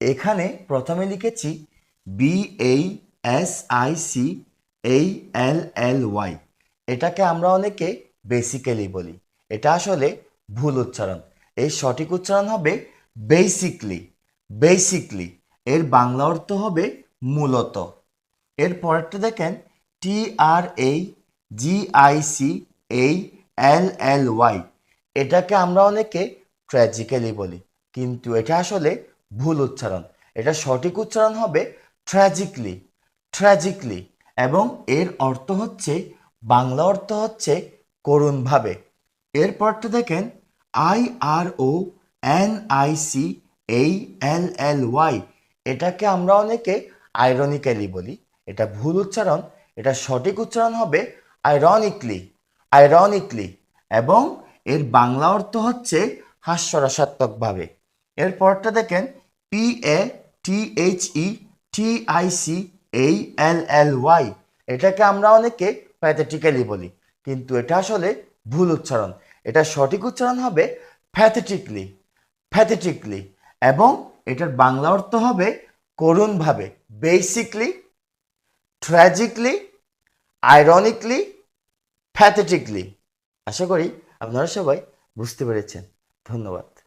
এখানে প্রথমে লিখেছি বি এই S I C A L L Y এটাকে আমরা অনেকে বেসিক্যালি বলি। এটা আসলে ভুল উচ্চারণ। এর সঠিক উচ্চারণ হবে বেসিকলি বেসিকলি এর বাংলা অর্থ হবে মূলত। এর পরেরটা দেখেন টি আর এই G I C A L L Y এটাকে আমরা অনেকে ট্র্যাজিক্যালি বলি। কিন্তু এটা আসলে ভুল উচ্চারণ। এটা সঠিক উচ্চারণ হবে ট্র্যাজিকলি ট্র্যাজিকলি এবং এর অর্থ হচ্ছে, বাংলা অর্থ হচ্ছে করুণভাবে। এরপরটা দেখেন I R O N I C A L L Y এটাকে আমরা অনেকে আইরনিক্যালি বলি। এটা ভুল উচ্চারণ, এটা সঠিক উচ্চারণ হবে আইরনিকলি আইরনিকলি এবং এর বাংলা অর্থ হচ্ছে হাস্যরসাত্মকভাবে। এরপরটা দেখেন P A T H E T I C A L L Y এটাকে আমরা অনেকে প্যাথেটিক্যালি বলি। কিন্তু এটা আসলে ভুল উচ্চারণ। এটা সঠিক উচ্চারণ হবে প্যাথেটিকলি প্যাথেটিকলি এবং এটার বাংলা অর্থ হবে করুণভাবে বেসিকলি ট্র্যাজিকলি আইরনিকলি প্যাথেটিকলি আশা করি আপনারা সবাই বুঝতে পেরেছেন। ধন্যবাদ।